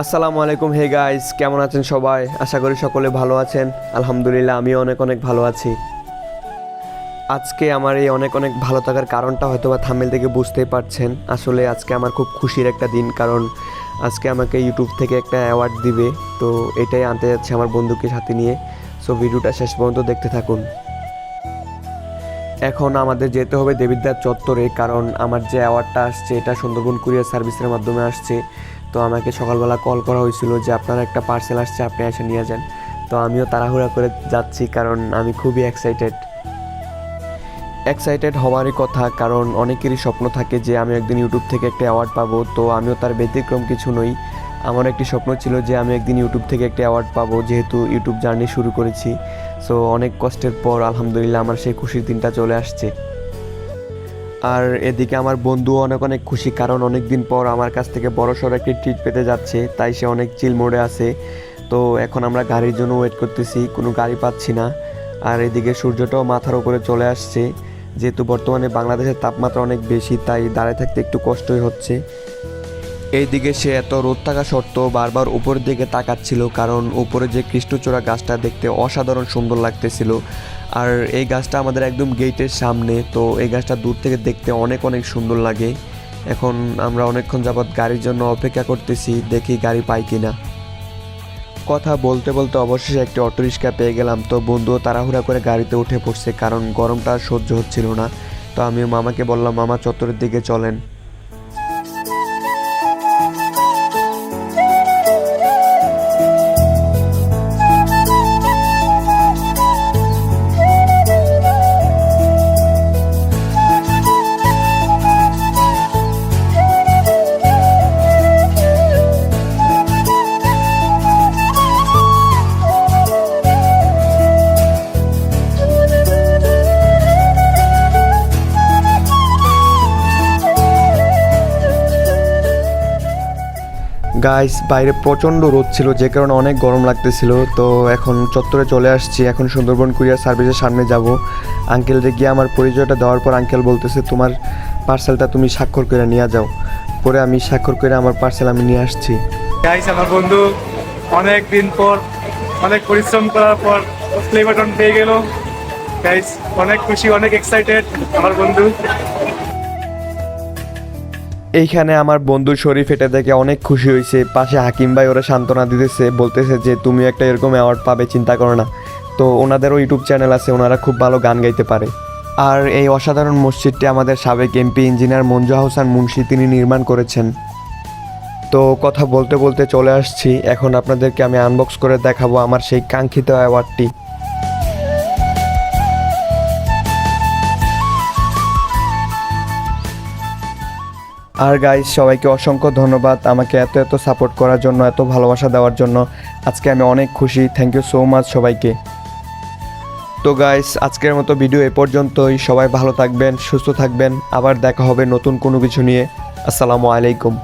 আসসালামু আলাইকুম, hey guys, কেমন আছেন সবাই? আশা করি সকলে ভালো আছেন। আলহামদুলিল্লাহ, আমিও অনেক অনেক ভালো আছি। আজকে আমার এই অনেক অনেক ভালো থাকার কারণটা হয়তো বা থামেল থেকে বুঝতেই পারছেন। আসলে আজকে আমার খুব খুশির একটা দিন, কারণ আজকে আমাকে ইউটিউব থেকে একটা অ্যাওয়ার্ড দিবে। তো এটাই আনতে যাচ্ছে আমার বন্ধুকে সাথে নিয়ে। সো ভিডিওটা শেষ পর্যন্ত দেখতে থাকুন। এখন আমাদের যেতে হবে দেবিদ্বার চত্বরে, কারণ আমার যে অ্যাওয়ার্ডটা আসছে, এটা সুন্দরবন কুরিয়ার সার্ভিসের মাধ্যমে আসছে। তো আমাকে সকালবেলা কল করা হয়েছিল যে আপনার একটা পার্সেল আসছে, আপনি এসে নিয়ে যান। তো আমিও তাড়াহুড়া করে যাচ্ছি কারণ আমি খুবই এক্সাইটেড এক্সাইটেড হওয়ারই কথা, কারণ অনেকেরই স্বপ্ন থাকে যে আমি একদিন ইউটিউব থেকে একটা অ্যাওয়ার্ড পাবো, তো আমিও তার ব্যতিক্রম কিছু নই। আমার একটি স্বপ্ন ছিল যে আমি একদিন ইউটিউব থেকে একটা অ্যাওয়ার্ড পাবো, যেহেতু ইউটিউব জার্নি শুরু করেছি। সো অনেক কষ্টের পর আলহামদুলিল্লাহ আমার সেই খুশির দিনটা চলে আসছে। আর এদিকে আমার বন্ধু অনেক অনেক খুশি, কারণ অনেক দিন পর আমার কাছ থেকে বড় সড়ো একটি ট্রিট পেতে যাচ্ছে, তাই সে অনেক চিল মোড়ে আছে। তো এখন আমরা গাড়ির জন্য ওয়েট করতেছি, কোনো গাড়ি পাচ্ছি না। আর এদিকে সূর্যটাও মাথার উপরে চলে আসছে, যেহেতু বর্তমানে বাংলাদেশের তাপমাত্রা অনেক বেশি, তাই দাঁড়িয়ে থাকতে একটু কষ্টই হচ্ছে। এইদিকে সে এত রোদ থাকা সত্ত্বেও বারবার উপরের দিকে তাকাচ্ছিল কারণ উপরে যে কৃষ্ণচূড়া গাছটা দেখতে অসাধারণ সুন্দর লাগতেছিল। আর এই গাছটা আমাদের একদম গেটের সামনে, তো এই গাছটা দূর থেকে দেখতে অনেক অনেক সুন্দর লাগে। এখন আমরা অনেকক্ষণ যাবৎ গাড়ির জন্য অপেক্ষা করতেছি, দেখি গাড়ি পাই কি না কথা বলতে বলতে অবশেষে একটি অটোরিক্সা পেয়ে গেলাম, তো বন্ধুও তাড়াহুড়া করে গাড়িতে উঠে পড়ছে কারণ গরমটা সহ্য হচ্ছিল না। তো আমি মামাকে বললাম, মামা চত্বরের দিকে চলেন। গাইস বাইরে প্রচণ্ড রোদ ছিল, যে কারণে অনেক গরম লাগতেছিল। তো এখন চত্বরে চলে আসছি, এখন সুন্দরবন কুরিয়ার সার্ভিসের সামনে যাব। আঙ্কেলকে গিয়ে আমার পরিচয়টা দেওয়ার পর আঙ্কেল বলতেছে, তোমার পার্সেলটা তুমি স্বাক্ষর করে নিয়ে যাও। পরে আমি স্বাক্ষর করে আমার পার্সেল আমি নিয়ে আসছি। গাইস আমার বন্ধু, অনেক দিন পর, অনেক পরিশ্রম করার পর প্লে বাটন পেয়ে গেল। গাইস অনেক খুশি, অনেক এক্সাইটেড আমার বন্ধু। এইখানে আমার বন্ধু শরীফ এটা দেখে অনেক খুশি হয়েছে। পাশে হাকিম ভাই ওরা সান্ত্বনা দিতেছে, বলতেছে যে তুমি একটা এরকম অ্যাওয়ার্ড পাবে, চিন্তা করো না। তো ওনাদেরও ইউটিউব চ্যানেল আছে, ওনারা খুব ভালো গান গাইতে পারে। আর এই অসাধারণ মসজিদটি আমাদের সাবেক এমপি ইঞ্জিনিয়ার মঞ্জু হাসান মুন্সি, তিনি নির্মাণ করেছেন। তো কথা বলতে বলতে চলে আসছি। এখন আপনাদেরকে আমি আনবক্স করে দেখাবো আমার সেই কাঙ্ক্ষিত অ্যাওয়ার্ডটি আর গাইজ সবাইকে অসংখ্য ধন্যবাদ আমাকে এত এত সাপোর্ট করার জন্য, এত ভালোবাসা দেওয়ার জন্য। আজকে আমি অনেক খুশি থ্যাংক ইউ সো মাচ সবাইকে। তো গাইস আজকের মতো ভিডিও এ পর্যন্তই। সবাই ভালো থাকবেন, সুস্থ থাকবেন। আবার দেখা হবে নতুন কোনো কিছু নিয়ে। আসসালামু আলাইকুম।